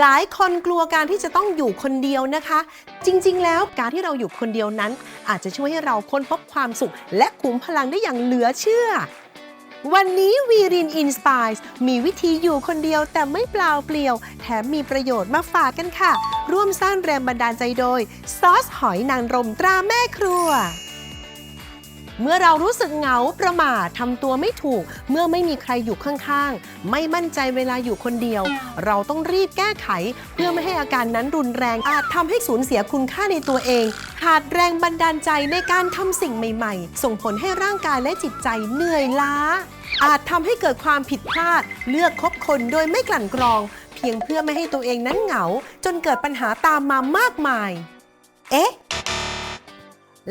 หลายคนกลัวการที่จะต้องอยู่คนเดียวนะคะ จริง ๆ แล้วการที่เราอยู่คนเดียวนั้น อาจจะช่วยให้เราค้นพบความสุข และขุมพลังได้อย่างเหลือเชื่อ วันนี้วีรินอินสปายมีวิธีอยู่คนเดียวแต่ไม่เปล่าเปลี่ยว แถมมีประโยชน์มาฝากกันค่ะ ร่วมสร้างแรงบันดาลใจโดย ซอสหอยนางรมตราแม่ครัว เมื่อเรารู้สึกเหงาประหม่าทำตัวไม่ถูก เมื่อไม่มีใครอยู่ข้างๆ ไม่มั่นใจเวลาอยู่คนเดียว เราต้องรีบแก้ไข เพื่อไม่ให้อาการนั้นรุนแรง อาจทำให้สูญเสียคุณค่าในตัวเอง ขาดแรงบันดาลใจในการทำสิ่งใหม่ๆ ส่งผลให้ร่างกายและจิตใจเหนื่อยล้า อาจทำให้เกิดความผิดพลาด เลือกคบคนโดยไม่กลั่นกรอง เพียงเพื่อไม่ให้ตัวเองนั้นเหงา จนเกิดปัญหาตามมามากมาย เอ๊ะ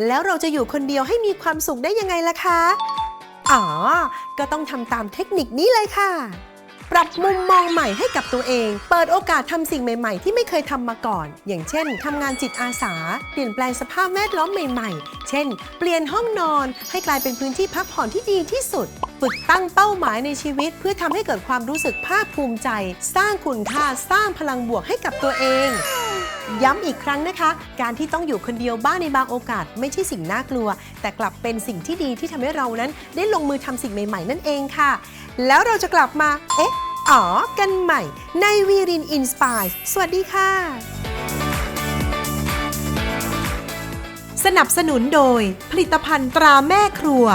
แล้วเราจะอยู่คนเดียวให้มีความสุขได้ยังไงล่ะคะ อ๋อ ก็ต้องทำตามเทคนิคนี้เลยค่ะ ปรับมุมมองใหม่ให้กับตัวเอง เปิดโอกาสทำสิ่งใหม่ ๆ ที่ไม่เคยทำมาก่อน อย่างเช่นทำงานจิตอาสา เปลี่ยนแปลงสภาพแวดล้อมใหม่ ๆ เช่น เปลี่ยนห้องนอน ให้กลายเป็นพื้นที่พักผ่อนที่ดีที่สุด ฝึกตั้งเป้าหมายในชีวิต เพื่อทำให้เกิดความรู้สึกภาคภูมิใจ สร้างคุณค่า สร้างพลังบวกให้กับตัวเอง ย้ำอีกครั้งนะคะ การที่ต้องอยู่คนเดียวบ้างในบางโอกาส ไม่ใช่สิ่งน่ากลัว แต่กลับเป็นสิ่งที่ดีที่ทำให้เรานั้น ได้ลงมือทำสิ่งใหม่ ๆ นั่นเองค่ะ แล้วเราจะกลับมา เอ๊ะอ๋อกันใหม่ในวีรินอินสปายสวัสดีค่ะ สนับสนุนโดยผลิตภัณฑ์ตราแม่ครัว